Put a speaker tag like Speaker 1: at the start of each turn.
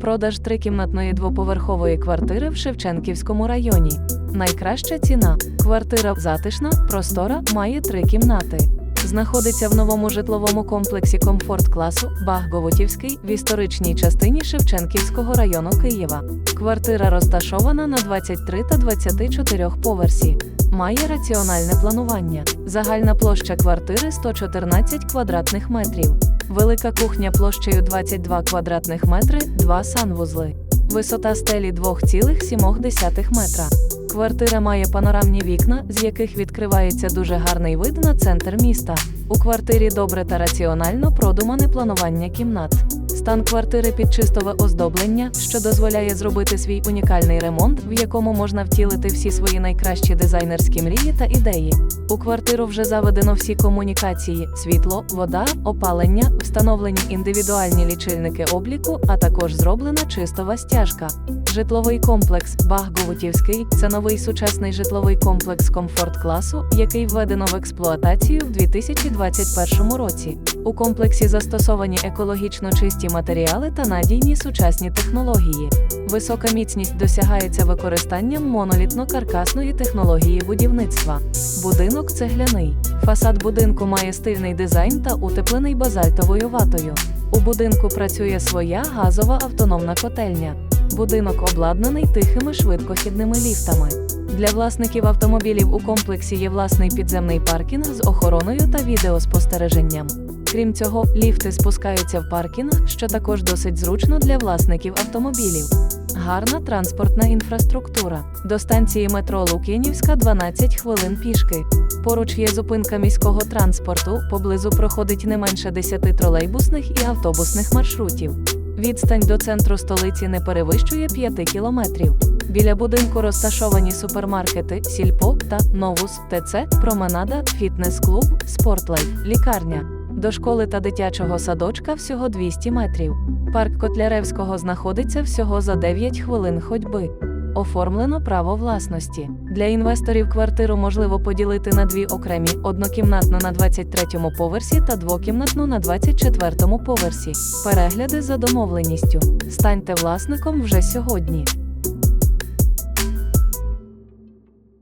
Speaker 1: Продаж трикімнатної двоповерхової квартири в Шевченківському районі. Найкраща ціна. Квартира затишна, простора, має три кімнати. Знаходиться в новому житловому комплексі комфорт класу Багговутівський в історичній частині Шевченківського району Києва. Квартира розташована на 23 та 24 поверсі. Має раціональне планування. Загальна площа квартири 114 квадратних метрів. Велика кухня площею 22 квадратних метри, два санвузли. Висота стелі 2,7 метра. Квартира має панорамні вікна, з яких відкривається дуже гарний вид на центр міста. У квартирі добре та раціонально продумане планування кімнат. Стан квартири під чистове оздоблення, що дозволяє зробити свій унікальний ремонт, в якому можна втілити всі свої найкращі дизайнерські мрії та ідеї. У квартиру вже заведено всі комунікації: світло, вода, опалення, встановлені індивідуальні лічильники обліку, а також зроблена чистова стяжка. Житловий комплекс Багговутівський це новий сучасний житловий комплекс комфорт класу, який введено в експлуатацію в 2021 році. У комплексі застосовані екологічно чисті матеріали та надійні сучасні технології. Висока міцність досягається використанням монолітно-каркасної технології будівництва. Будинок цегляний. Фасад будинку має стильний дизайн та утеплений базальтовою ватою. У будинку працює своя газова автономна котельня. Будинок обладнаний тихими швидкохідними ліфтами. Для власників автомобілів у комплексі є власний підземний паркінг з охороною та відеоспостереженням. Крім цього, ліфти спускаються в паркінг, що також досить зручно для власників автомобілів. Гарна транспортна інфраструктура. До станції метро Лук'янівська 12 хвилин пішки. Поруч є зупинка міського транспорту, поблизу проходить не менше 10 тролейбусних і автобусних маршрутів. Відстань до центру столиці не перевищує 5 кілометрів. Біля будинку розташовані супермаркети, сільпо та новус, ТЦ, променада, фітнес-клуб, спортлайф, лікарня. До школи та дитячого садочка всього 200 метрів. Парк Котляревського знаходиться всього за 9 хвилин ходьби. Оформлено право власності. Для інвесторів квартиру можливо поділити на дві окремі: однокімнатну на 23-му поверсі та двокімнатну на 24-му поверсі. Перегляди за домовленістю. Станьте власником вже сьогодні.